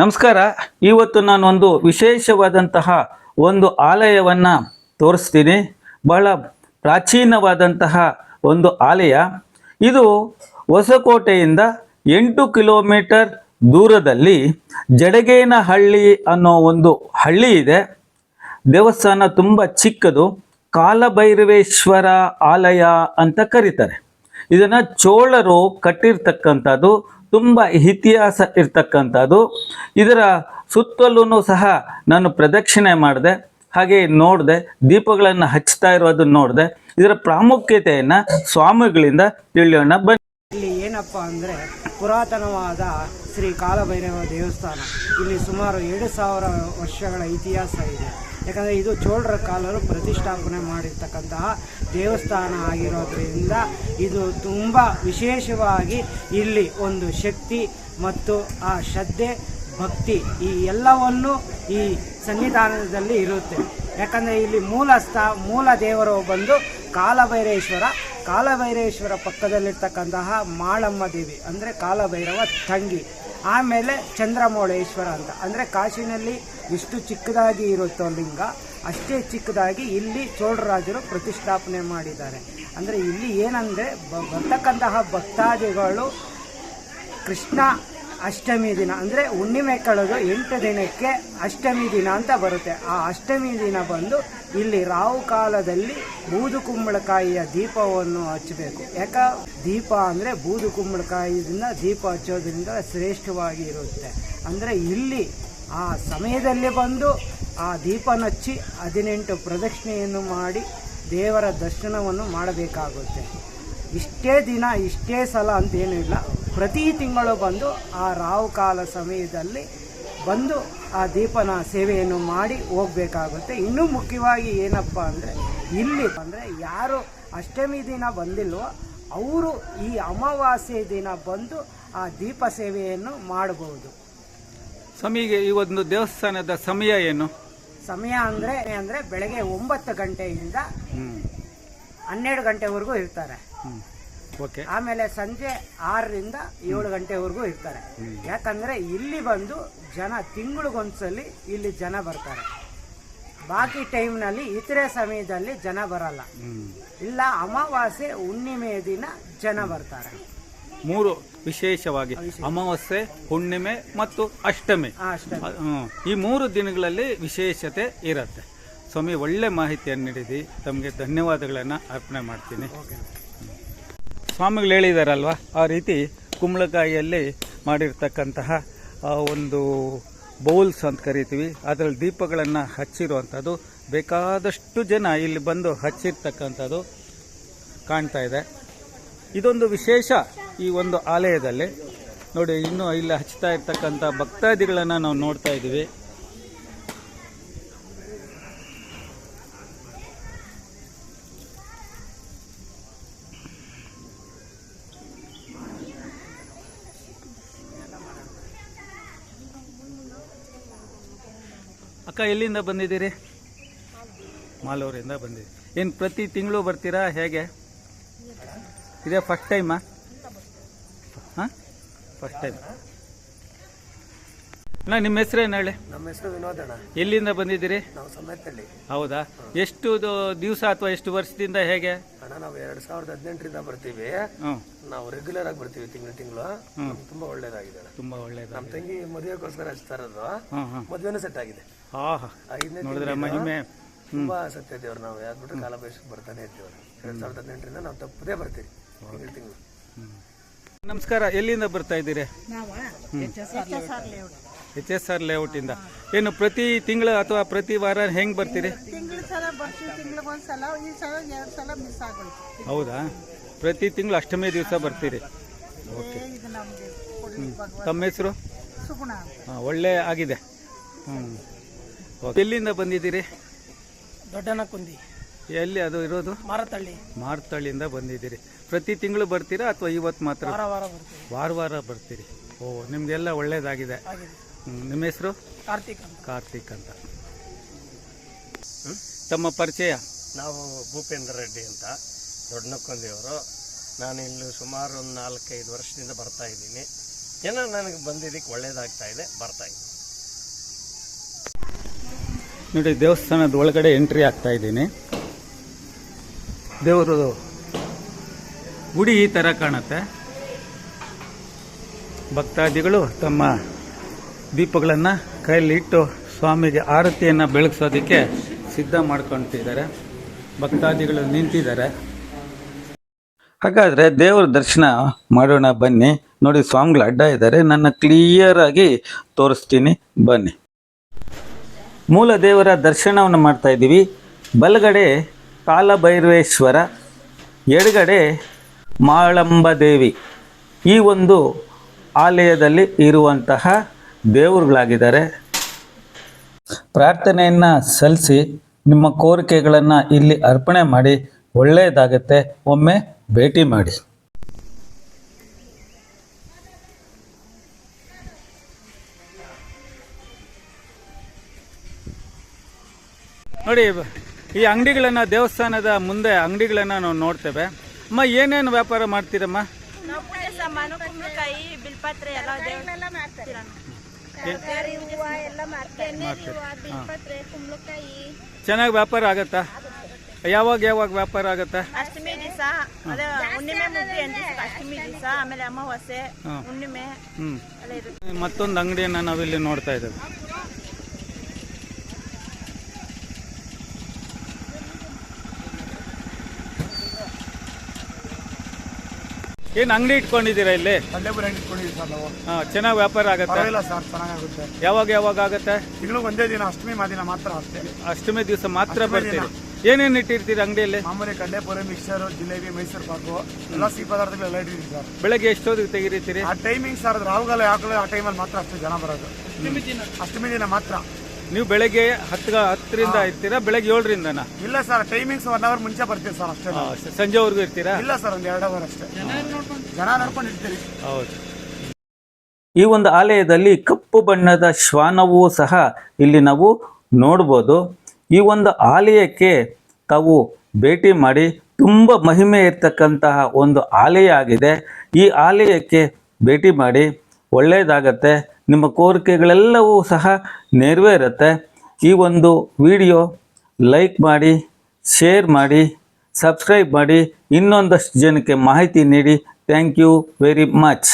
ನಮಸ್ಕಾರ. ಇವತ್ತು ನಾನು ಒಂದು ವಿಶೇಷವಾದಂತಹ ಒಂದು ಆಲಯವನ್ನು ತೋರಿಸ್ತೀನಿ. ಬಹಳ ಪ್ರಾಚೀನವಾದಂತಹ ಒಂದು ಆಲಯ. ಇದು ಹೊಸಕೋಟೆಯಿಂದ ಎಂಟು ಕಿಲೋಮೀಟರ್ ದೂರದಲ್ಲಿ ಜಡಗೇನಹಳ್ಳಿ ಅನ್ನೋ ಒಂದು ಹಳ್ಳಿ ಇದೆ. ದೇವಸ್ಥಾನ ತುಂಬ ಚಿಕ್ಕದು. ಕಾಲಭೈರವೇಶ್ವರ ಆಲಯ ಅಂತ ಕರೀತಾರೆ. ಇದನ್ನು ಚೋಳರು ಕಟ್ಟಿರ್ತಕ್ಕಂಥದ್ದು. ತುಂಬ ಇತಿಹಾಸ ಇರ್ತಕ್ಕಂಥದ್ದು. ಇದರ ಸುತ್ತಲೂ ಸಹ ನಾನು ಪ್ರದಕ್ಷಿಣೆ ಮಾಡಿದೆ, ಹಾಗೆ ನೋಡಿದೆ, ದೀಪಗಳನ್ನು ಹಚ್ತಾ ಇರೋದನ್ನ ನೋಡಿದೆ. ಇದರ ಪ್ರಾಮುಖ್ಯತೆಯನ್ನು ಸ್ವಾಮಿಗಳಿಂದ ತಿಳಿಯೋಣ. ಬನ್ನಿ. ಇಲ್ಲಿ ಏನಪ್ಪ ಅಂದರೆ ಪುರಾತನವಾದ ಶ್ರೀ ಕಾಲಭೈರವ ದೇವಸ್ಥಾನ. ಇಲ್ಲಿ ಸುಮಾರು ಎರಡು ಸಾವಿರ ವರ್ಷಗಳ ಇತಿಹಾಸ ಇದೆ. ಯಾಕಂದರೆ ಇದು ಚೋಳರ ಕಾಲರು ಪ್ರತಿಷ್ಠಾಪನೆ ಮಾಡಿರ್ತಕ್ಕಂತಹ ದೇವಸ್ಥಾನ ಆಗಿರೋದ್ರಿಂದ ಇದು ತುಂಬ ವಿಶೇಷವಾಗಿ ಇಲ್ಲಿ ಒಂದು ಶಕ್ತಿ ಮತ್ತು ಆ ಶ್ರದ್ಧೆ, ಭಕ್ತಿ ಈ ಎಲ್ಲವನ್ನು ಈ ಸನ್ನಿಧಾನದಲ್ಲಿ ಇರುತ್ತೆ. ಯಾಕಂದರೆ ಇಲ್ಲಿ ಮೂಲ ಸ್ಥಾ, ಮೂಲ ದೇವರು ಬಂದು ಕಾಲಭೈರೇಶ್ವರ ಕಾಲಭೈರೇಶ್ವರ ಪಕ್ಕದಲ್ಲಿರ್ತಕ್ಕಂತಹ ಮಾಳಮ್ಮ ದೇವಿ, ಅಂದರೆ ಕಾಲಭೈರವ ತಂಗಿ. ಆಮೇಲೆ ಚಂದ್ರಮೌಳೇಶ್ವರ ಅಂತ. ಅಂದರೆ ಕಾಶಿನಲ್ಲಿ ಎಷ್ಟು ಚಿಕ್ಕದಾಗಿ ಇರುತ್ತೋ ಲಿಂಗ, ಅಷ್ಟೇ ಚಿಕ್ಕದಾಗಿ ಇಲ್ಲಿ ಚೋಳರಾಜರು ಪ್ರತಿಷ್ಠಾಪನೆ ಮಾಡಿದ್ದಾರೆ. ಅಂದರೆ ಇಲ್ಲಿ ಏನಂದರೆ ಬರ್ತಕ್ಕಂತಹ ಭಕ್ತಾದಿಗಳು ಕೃಷ್ಣ ಅಷ್ಟಮಿ ದಿನ, ಅಂದರೆ ಹುಣ್ಣಿಮೆ ಕಳೆದು ಎಂಟು ದಿನಕ್ಕೆ ಅಷ್ಟಮಿ ದಿನ ಅಂತ ಬರುತ್ತೆ. ಆ ಅಷ್ಟಮಿ ದಿನ ಬಂದು ಇಲ್ಲಿ ರಾವು ಕಾಲದಲ್ಲಿ ಬೂದು ಕುಂಬಳಕಾಯಿಯ ದೀಪವನ್ನು ಹಚ್ಚಬೇಕು. ಯಾಕ? ದೀಪ ಅಂದರೆ ಬೂದು ಕುಂಬಳಕಾಯಿಯಿಂದ ದೀಪ ಹಚ್ಚೋದ್ರಿಂದ ಶ್ರೇಷ್ಠವಾಗಿ ಇರುತ್ತೆ. ಅಂದರೆ ಇಲ್ಲಿ ಆ ಸಮಯದಲ್ಲಿ ಬಂದು ಆ ದೀಪನಚ್ಚಿ ಹದಿನೆಂಟು ಪ್ರದಕ್ಷಿಣೆಯನ್ನು ಮಾಡಿ ದೇವರ ದರ್ಶನವನ್ನು ಮಾಡಬೇಕಾಗುತ್ತೆ. ಇಷ್ಟೇ ದಿನ, ಇಷ್ಟೇ ಸಲ ಅಂತೇನೂ ಇಲ್ಲ. ಪ್ರತಿ ತಿಂಗಳು ಬಂದು ಆ ರಾವು ಕಾಲ ಸಮಯದಲ್ಲಿ ಬಂದು ಆ ದೀಪನ ಸೇವೆಯನ್ನು ಮಾಡಿ ಹೋಗಬೇಕಾಗುತ್ತೆ. ಇನ್ನೂ ಮುಖ್ಯವಾಗಿ ಏನಪ್ಪ ಅಂದರೆ ಇಲ್ಲಿ ಅಂದರೆ ಯಾರು ಅಷ್ಟಮಿ ದಿನ ಬಂದಿಲ್ವೋ ಅವರು ಈ ಅಮಾವಾಸ್ಯೆ ದಿನ ಬಂದು ಆ ದೀಪ ಸೇವೆಯನ್ನು ಮಾಡಬಹುದು. ಸ್ವಾಮಿಗೆ ಈ ಒಂದು ದೇವಸ್ಥಾನದ ಸಮಯ ಏನು? ಸಮಯ ಅಂದರೆ ಅಂದರೆ ಬೆಳಗ್ಗೆ ಒಂಬತ್ತು ಗಂಟೆಯಿಂದ ಹನ್ನೆರಡು ಗಂಟೆವರೆಗೂ ಇರ್ತಾರೆ. ಹ್ಞೂ ಓಕೆ. ಆಮೇಲೆ ಸಂಜೆ ಆರರಿಂದ ಏಳು ಗಂಟೆವರೆಗೂ ಇರ್ತಾರೆ. ಯಾಕಂದ್ರೆ ಇಲ್ಲಿ ಬಂದು ಜನ ತಿಂಗಳಿಗೊಂದ್ಸಲಿ ಇಲ್ಲಿ ಜನ ಬರ್ತಾರೆ. ಬಾಕಿ ಟೈಮ್ನಲ್ಲಿ ಇತರೆ ಸಮಯದಲ್ಲಿ ಜನ ಬರಲ್ಲ. ಇಲ್ಲ ಅಮಾವಾಸ್ಯೆ ಹುಣ್ಣಿಮೆಯ ದಿನ ಜನ ಬರ್ತಾರೆ. ಮೂರು ವಿಶೇಷವಾಗಿ ಅಮಾವಾಸ್ಯೆ ಹುಣ್ಣಿಮೆ ಮತ್ತು ಅಷ್ಟಮಿ. ಈ ಮೂರು ದಿನಗಳಲ್ಲಿ ವಿಶೇಷತೆ ಇರುತ್ತೆ. ಸ್ವಾಮಿ ಒಳ್ಳೆ ಮಾಹಿತಿಯನ್ನು ನೀಡಿದಿ ತಮಗೆ ಧನ್ಯವಾದಗಳನ್ನು ಅರ್ಪಣೆ ಮಾಡ್ತೀನಿ. ಸ್ವಾಮಿಗಳು ಹೇಳಿದಾರಲ್ವ? ಆ ರೀತಿ ಕುಂಬಳಕಾಯಿಯಲ್ಲಿ ಮಾಡಿರ್ತಕ್ಕಂತಹ ಒಂದು ಬೌಲ್ಸ್ ಅಂತ ಕರಿತೀವಿ. ಅದರಲ್ಲಿ ದೀಪಗಳನ್ನು ಹಚ್ಚಿರುವಂಥದ್ದು ಬೇಕಾದಷ್ಟು ಜನ ಇಲ್ಲಿ ಬಂದು ಹಚ್ಚಿರ್ತಕ್ಕಂಥದ್ದು ಕಾಣ್ತಾ ಇದೆ. ಇದೊಂದು ವಿಶೇಷ ಈ ಒಂದು ಆಲಯದಲ್ಲಿ. ನೋಡಿ, ಇನ್ನೂ ಇಲ್ಲಿ ಹಚ್ತಾ ಇರ್ತಕ್ಕಂಥ ಭಕ್ತಾದಿಗಳನ್ನು ನಾವು ನೋಡ್ತಾ ಇದ್ದೀವಿ. ಅಕ್ಕ ಎಲ್ಲಿಂದ ಬಂದಿದ್ದೀರಿ? ಮಾಲೂರಿಂದ ಬಂದಿದ್ದೀರಿ. ಏನು ಪ್ರತಿ ತಿಂಗಳು ಬರ್ತೀರಾ? ಹೇಗೆ? ಇದೇ ಫಸ್ಟ್ ಟೈಮಾ ಹಾಂ? ಫಸ್ಟ್ ಟೈಮ್ ಅಣ್ಣ ನಿಮ್ಮ ಹೆಸರೇನು ಹೇಳಿ? ನಮ್ಮ ಹೆಸರು ವಿನೋದಣ್ಣ ಎಲ್ಲಿಂದ ಬಂದಿದ್ದೀರಿ? ನಾವು ಸಮೇತಲ್ಲಿ ಹೌದಾ? ಎಷ್ಟು ದಿವಸ ಅಥವಾ ಎಷ್ಟು ವರ್ಷದಿಂದ ಹೇಗೆ? ಅಣ್ಣ ನಾವು ಎರಡ್ ಸಾವಿರದ ಹದಿನೆಂಟರಿಂದ ಬರ್ತೀವಿ. ನಾವು ರೆಗ್ಯುಲರ್ ಆಗಿ ಬರ್ತೀವಿ ತಿಂಗಳು ತಿಂಗಳು. ತುಂಬಾ ಒಳ್ಳೇದಾಗಿದೆ ತುಂಬಾ ಒಳ್ಳೇದು ನಮ್ಮ ತಂಗಿ ಮದುವೆಗೋಸ್ಕರ ಹಚ್ತಾ ಇರೋದು. ಹಾಂ ಹಾಂ ಮದುವೆನೂ ಸೆಟ್ ಆಗಿದೆ. ಐದನೇ ನೋಡಿದ್ರೆ ಮಹಿಮೆ. ತುಂಬಾ ಸತ್ಯ ದೇವ್ರು ನಾವು. ಯಾವ್ದ್ಬಿಟ್ರೆ ಕಾಲ ಬಯಸಕ್ಕೆ ಬರ್ತಾನೆ ಇರ್ತೀವಿ ಎರಡ್ ಸಾವಿರದ ಹದಿನೆಂಟರಿಂದ ನಾವು ತಪ್ಪದೇ ಬರ್ತೀವಿ. ತಿಂಗಳು ತಿಂಗಳು. ನಮಸ್ಕಾರ ಎಲ್ಲಿಂದ ಬರ್ತಾ ಇದ್ದೀರಿ? ಎಚ್ ಎಸ್ ಆರ್ ಲೇಔಟಿಂದ ಏನು ಪ್ರತಿ ತಿಂಗಳು ಅಥವಾ ಪ್ರತಿ ವಾರ ಹೆಂಗೆ ಬರ್ತೀರಿ? ತಿಂಗಳ ಬರ್ತೀವಿ ತಿಂಗಳಿಗೊಂದ್ಸಲ ಈ ಸಲ ಎರಡು ಸಲ ಮಿಸ್ ಆಗೋಯ್ತು. ಹೌದಾ? ಪ್ರತಿ ತಿಂಗಳು ಅಷ್ಟಮೇ ದಿವಸ ಬರ್ತೀರಿ. ಓಕೆ. ಇದು ನಮಗೆ ಕೊಡ್ಲಿ ಭಗವಂತ ತಮ್ಮ ಹೆಸರು? ಹಾಂ ಒಳ್ಳೆ ಆಗಿದೆ. ಹ್ಞೂ ಎಲ್ಲಿಂದ ಬಂದಿದ್ದೀರಿ? ದೊಡ್ಡನ ಕುಂದಿ ಎಲ್ಲಿ ಅದು ಇರೋದು? ಮಾರತಳ್ಳಿ. ಮಾರತಳ್ಳಿಯಿಂದ ಬಂದಿದ್ದೀರಿ. ಪ್ರತಿ ತಿಂಗಳು ಬರ್ತೀರಾ ಅಥವಾ ಇವತ್ತು ಮಾತ್ರ? ವಾರ ವಾರ ಬರ್ತೀವಿ. ವಾರ ವಾರ ಬರ್ತೀರಿ. ಓ ನಿಮಗೆಲ್ಲ ಒಳ್ಳೇದಾಗಿದೆ. ಆಗಿದೆ. ನಿಮ್ಮ ಹೆಸರು? ಕಾರ್ತಿಕ್ ಅಂತ. ಕಾರ್ತಿಕ್ ಅಂತ. ತಮ್ಮ ಪರಿಚಯ? ನಾವು ಭೂಪೇಂದ್ರ ರೆಡ್ಡಿ ಅಂತ. ದೊಡ್ಡನಕ್ಕೊಂದಿಯವರು ನಾನು ಇಲ್ಲಿ ಸುಮಾರು ಒಂದು ನಾಲ್ಕೈದು ವರ್ಷದಿಂದ ಬರ್ತಾ ಇದ್ದೀನಿ. ಏನೋ ನನಗೆ ಬಂದಿದ್ದಕ್ಕೆ ಒಳ್ಳೇದಾಗ್ತಾ ಇದೆ ಬರ್ತಾ ಇದೆ. ನೋಡಿ, ದೇವಸ್ಥಾನದ ಒಳಗಡೆ ಎಂಟ್ರಿ ಆಗ್ತಾ ಇದ್ದೀನಿ. ದೇವರು ಗುಡಿ ಈ ಥರ ಕಾಣುತ್ತೆ. ಭಕ್ತಾದಿಗಳು ತಮ್ಮ ದೀಪಗಳನ್ನು ಕೈಯಲ್ಲಿ ಇಟ್ಟು ಸ್ವಾಮಿಗೆ ಆರತಿಯನ್ನು ಬೆಳಗಿಸೋದಕ್ಕೆ ಸಿದ್ಧ ಮಾಡ್ಕೊತಿದ್ದಾರೆ. ಭಕ್ತಾದಿಗಳು ನಿಂತಿದ್ದಾರೆ. ಹಾಗಾದರೆ ದೇವರ ದರ್ಶನ ಮಾಡೋಣ ಬನ್ನಿ. ನೋಡಿ, ಸ್ವಾಮಿಗಳು ಅಡ್ಡ ಇದ್ದಾರೆ. ನನ್ನ ಕ್ಲಿಯರಾಗಿ ತೋರಿಸ್ತೀನಿ. ಬನ್ನಿ. ಮೂಲ ದೇವರ ದರ್ಶನವನ್ನು ಮಾಡ್ತಾ ಇದ್ದೀವಿ. ಬಲಗಡೆ ಕಾಲಭೈರವೇಶ್ವರ, ಎಡಗಡೆ ಮಾಳಂಬ ದೇವಿ ಈ ಒಂದು ಆಲಯದಲ್ಲಿ ಇರುವಂತಹ ದೇವರುಗಳಾಗಿದ್ದಾರೆ. ಪ್ರಾರ್ಥನೆಯನ್ನು ಸಲ್ಲಿಸಿ, ನಿಮ್ಮ ಕೋರಿಕೆಗಳನ್ನು ಇಲ್ಲಿ ಅರ್ಪಣೆ ಮಾಡಿ, ಒಳ್ಳೆಯದಾಗತ್ತೆ. ಒಮ್ಮೆ ಭೇಟಿ ಮಾಡಿ. ನೋಡಿ ಈ ಅಂಗಡಿಗಳನ್ನು ದೇವಸ್ಥಾನದ ಮುಂದೆ ಅಂಗಡಿಗಳನ್ನು ನಾವು ನೋಡ್ತೇವೆ. ಅಮ್ಮ ಏನೇನು ವ್ಯಾಪಾರ ಮಾಡ್ತೀರಮ್ಮ? ಚೆನ್ನಾಗಿ ವ್ಯಾಪಾರ ಆಗತ್ತಾ? ಯಾವಾಗ ಯಾವಾಗ ವ್ಯಾಪಾರ ಆಗತ್ತಾ? ಅಷ್ಟಮಿ ದಿವಸ ಅದೇ ಹುಣ್ಣಿಮೆ ಅಷ್ಟಮಿ ದಿವಸ ಆಮೇಲೆ ಅಮಾವಾಸ್ಯೆ. ಹುಣ್ಣಿಮೆ ಮತ್ತೊಂದು ಅಂಗಡಿಯನ್ನ ನಾವಿಲ್ಲಿ ನೋಡ್ತಾ ಇದ್ದೇವೆ. ಏನು ಅಂಗಡಿ ಇಟ್ಕೊಂಡಿದ್ದೀರಾ ಇಲ್ಲಿ? ಇಟ್ಕೊಂಡಿದ್ದೀವಿ ಸರ್ ನಾವು. ಹಾಂ ಚೆನ್ನಾಗಿ ವ್ಯಾಪಾರ ಆಗುತ್ತೆ? ಪರವಾಗಿಲ್ಲ ಸರ್ ಚೆನ್ನಾಗಾಗುತ್ತೆ. ಯಾವಾಗ ಯಾವಾಗ ಆಗುತ್ತೆ? ತಿಂಗಳು ಒಂದೇ ದಿನ ಅಷ್ಟಮಿ ಮಾದಿನ ಮಾತ್ರ ಅಷ್ಟೇ. ಅಷ್ಟಮಿ ದಿವಸ ಮಾತ್ರ ಅಷ್ಟಮಿ ಬರ್ತೀರಿ. ಏನೇನು ಇಟ್ಟಿರ್ತೀರಿ ಅಂಗಡಿಯಲ್ಲಿ? ಮಾಮೂಲಿ ಕಡ್ಲೆಪುರಿ ಮಿಕ್ಸರ್ ಜಿಲೇಬಿ ಮೈಸೂರು ಪಾಕು ಎಲ್ಲ ಸಿಹಿ ಪದಾರ್ಥಗಳೆಲ್ಲ ಇಟ್ಟಿದ್ದೀವಿ ಸರ್. ಬೆಳಗ್ಗೆ ಎಷ್ಟೊತ್ತಿಗೆ ತೆಗಿರಿತೀರಿ ಆ ಟೈಮಿಂಗ್ ಸರ್ ಅದು ರಾಹುಗಾಲ ಯಾಕಲೇ ಆ ಟೈಮಲ್ಲಿ ಮಾತ್ರ ಅಷ್ಟು ಜನ ಬರೋದು. ಅಷ್ಟಮಿ ದಿನ ಮಾತ್ರ. ನೀವು ಬೆಳಗ್ಗೆ ಹತ್ತು ಹತ್ತರಿಂದ ಇರ್ತೀರಾ? ಬೆಳಗ್ಗೆ ಏಳರಿಂದನಾ? ಇಲ್ಲ ಸರ್ ಟೈಮಿಂಗ್ಸ್ ಒನ್ ಅವರ್ ಮುಂಚೆ ಬರ್ತೀವಿ ಸರ್ ಅಷ್ಟೇ ನಾವು. ಸಂಜೆವರೆಗೂ ಇರ್ತೀರಾ? ಇಲ್ಲ ಸರ್ ಒಂದು ಎರಡು ಅವರ್ ಅಷ್ಟೇ. ಜನ ನೋಡ್ಕೊಂಡು ಇರ್ತೀರಿ. ಹೌದು. ಈ ಒಂದು ಆಲಯದಲ್ಲಿ ಕಪ್ಪು ಬಣ್ಣದ ಶ್ವಾನವೂ ಸಹ ಇಲ್ಲಿ ನಾವು ನೋಡ್ಬೋದು. ಈ ಒಂದು ಆಲಯಕ್ಕೆ ತಾವು ಭೇಟಿ ಮಾಡಿ ತುಂಬ ಮಹಿಮೆ ಇರ್ತಕ್ಕಂತಹ ಒಂದು ಆಲಯ ಆಗಿದೆ. ಈ ಆಲಯಕ್ಕೆ ಭೇಟಿ ಮಾಡಿ ಒಳ್ಳೆಯದಾಗತ್ತೆ ನಿಮ್ಮ ಕೋರಿಕೆಗಳೆಲ್ಲವೂ ಸಹ ನೆರವೇರುತ್ತೆ. ಈ ಒಂದು ವಿಡಿಯೋ ಲೈಕ್ ಮಾಡಿ, ಶೇರ್ ಮಾಡಿ, ಸಬ್ಸ್ಕ್ರೈಬ್ ಮಾಡಿ ಇನ್ನೊಂದಷ್ಟು ಜನಕ್ಕೆ ಮಾಹಿತಿ ನೀಡಿ. Thank you very much.